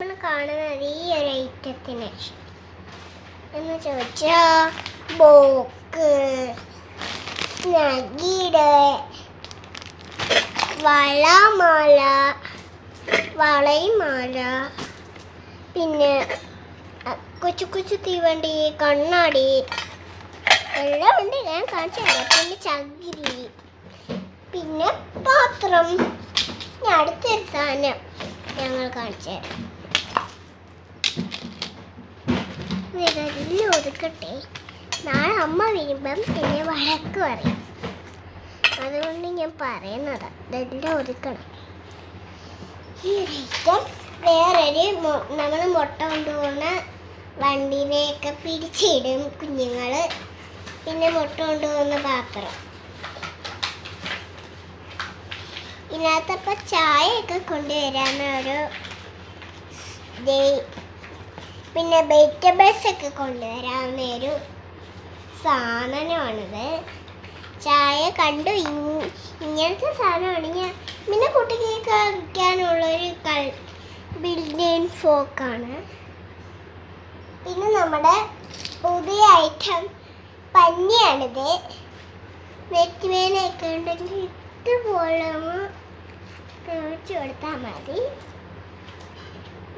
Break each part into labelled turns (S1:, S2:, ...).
S1: നമ്മൾ കാണുന്നത് ഈ ഒരു ഐറ്റത്തിന് എന്ന് ചോദിച്ചാ ബോക്ക് നഗീട് വളമാല വളയുമാല പിന്നെ കൊച്ചു കൊച്ചു തീവണ്ടി കണ്ണാടി എല്ലാം ഉണ്ട്. ഞാൻ കാണിച്ചു പിന്നെ ചകിരി പിന്നെ പാത്രം. ഇനി അടുത്തൊരു സാധനം ഞങ്ങൾ കാണിച്ചു തരാം. ഇതെല്ലാം ഒതുക്കട്ടെ നാളെ അമ്മ വരുമ്പം എന്നെ വഴക്ക് പറയും. അതുകൊണ്ട് ഞാൻ പറയുന്നത്. ഇതെല്ലാം ഒതുക്കണം ഈ ഒരു വേറൊരു നമ്മൾ മുട്ട കൊണ്ടുപോകുന്ന വണ്ടിനെയൊക്കെ പിടിച്ചിടും കുഞ്ഞുങ്ങൾ പിന്നെ മുട്ട കൊണ്ടുപോകുന്ന പാത്രം. ഇതിനകത്തപ്പോൾ ചായയൊക്കെ കൊണ്ടുവരാമെന്നൊരു ദേ പിന്നെ വെജിറ്റബിൾസ് ഒക്കെ കൊണ്ടുവരാവുന്ന ഒരു സാധനമാണിത്. ചായ കണ്ടു. ഇങ്ങനത്തെ ഇങ്ങനത്തെ ഞാൻ പിന്നെ കുട്ടിക്ക് കഴിക്കാനുള്ളൊരു കൾ ബിൽഡിൻ ഫോക്കാണ് പിന്നെ നമ്മുടെ പുതിയ ഐറ്റം പഞ്ഞിയാണിത് നെറ്റുവേനൊക്കെ ഉണ്ടെങ്കിൽ ഇതുപോലെ വെച്ച് കൊടുത്താൽ മതി.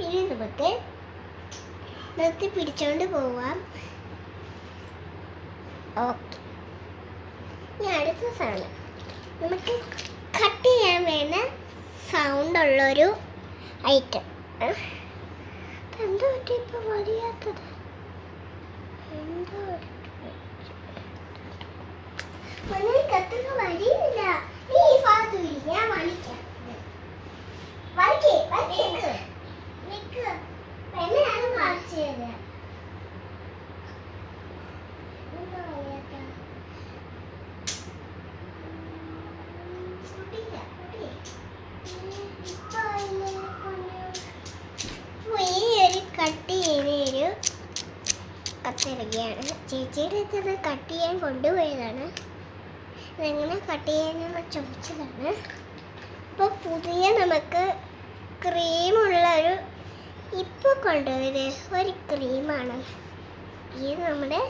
S1: ഇനി നമുക്ക് നിർത്തി പിടിച്ചോണ്ട് പോവാം. ഓക്കെ. ഇനി അടുത്ത സാധനം. നമുക്ക് കട്ട് ചെയ്യാൻ വേണ്ട സൗണ്ട് ഉള്ളൊരു ഐറ്റം എന്താ പറ്റി ഇപ്പൊ വലിയാത്തത് എന്തോ കത്തുന്ന വരിയില്ല നീ ഈ ഭാഗത്ത് വിളി ഞാൻ വലിക്കാം വലിക്കേ വലിക്ക് നിക്ക് പെണ്ണെ ഞാൻ കാണിച്ചു തരാം എന്താ വയ്യാത്ത? കുട്ടിയില്ല, കുട്ടി. ഇപ്പൊ ഇങ്ങനെ കൊണ്ട് അപ്പൊ ഈ ഒരു കട്ട് ചെയ്യുന്ന ഒരു കത്തിരികയാണ് ചേച്ചിയുടെ അടുത്ത് കട്ട് ചെയ്യാൻ കൊണ്ടുപോയതാണ്. ഇതെങ്ങനെ കട്ട് ചെയ്യാനെന്ന് ചോദിച്ചതാണ്. അപ്പോൾ പുതിയ നമുക്ക് ക്രീമുള്ള ഒരു ഇപ്പോൾ കൊണ്ടുപോയത് ഒരു ക്രീമാണ്. ഈ നമ്മുടെ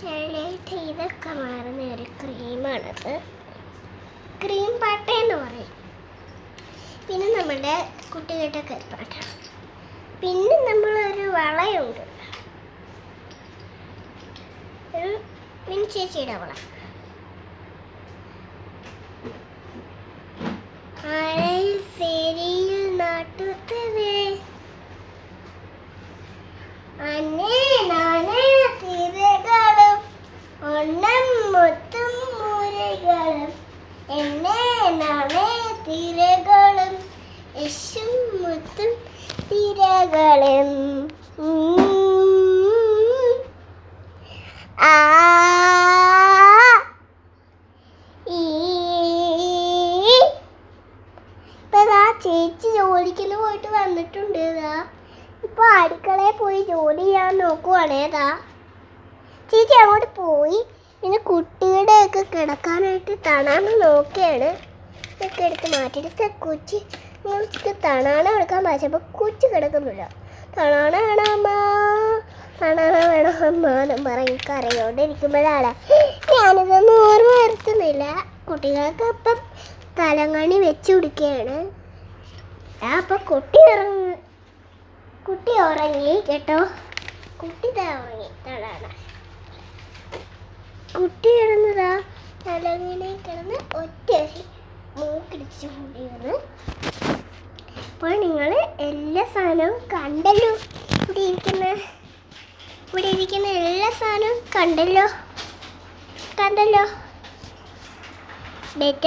S1: ചെളിയായിട്ട് ഇതൊക്കെ മാറുന്ന ഒരു ക്രീമാണത്. ക്രീം പാട്ട എന്ന് പറയും. പിന്നെ നമ്മുടെ കുട്ടികളുടെ കരിപ്പാട്ട പിന്നെ നമ്മളൊരു വളയുണ്ട് ഒരു മിനി ചേച്ചിയുടെ അവളെ തിരകളും യശും മൊത്തം തിരകളും. ദാ ചേച്ചി ജോലിക്കിന് പോയിട്ട് വന്നിട്ടുണ്ട് ഇതാ. ഇപ്പൊ അടുക്കളയിൽ പോയി ജോലി ചെയ്യാൻ നോക്കുവാണേ ദാ ചേച്ചി അങ്ങോട്ട് പോയി. പിന്നെ കുട്ടിയുടെ ഒക്കെ കിടക്കാനായിട്ട് തണാന്ന് നോക്കിയാണ്. ഇതൊക്കെ എടുത്ത് മാറ്റിയിട്ട് കൊച്ചി. നിങ്ങൾക്ക് തണാണ എടുക്കാൻ പറ്റപ്പോൾ കൊച്ചു കിടക്കുന്നില്ല. തണാണ വേണമ്മ തണാണ വേണമ്മാന്ന് എന്നും പറയും കരയോണ്ടിരിക്കുമ്പോഴാണ്. ഞാനിതൊന്നും ഓർമ്മ വരുത്തുന്നില്ല. കുട്ടികൾക്ക് ഇപ്പം തലങ്ങണി വെച്ച് കൊടുക്കുകയാണ്. ആ അപ്പൊ കുട്ടി ഇറങ്ങി കുട്ടി ഉറങ്ങി കേട്ടോ. കുട്ടി ദാ ഉറങ്ങി. തടാണ് കുട്ടി കിടന്നതാ തലങ്ങണി കിടന്ന് ഒറ്റ മൂക്കിടിച്ച് കൂടി വന്ന് അപ്പോൾ നിങ്ങൾ എല്ലാ സാധനവും കണ്ടല്ലോ. ഇവിടെ ഇരിക്കുന്ന ഇവിടെ ഇരിക്കുന്ന എല്ലാ സാധനവും കണ്ടല്ലോ. കണ്ടല്ലോ. ബെറ്റ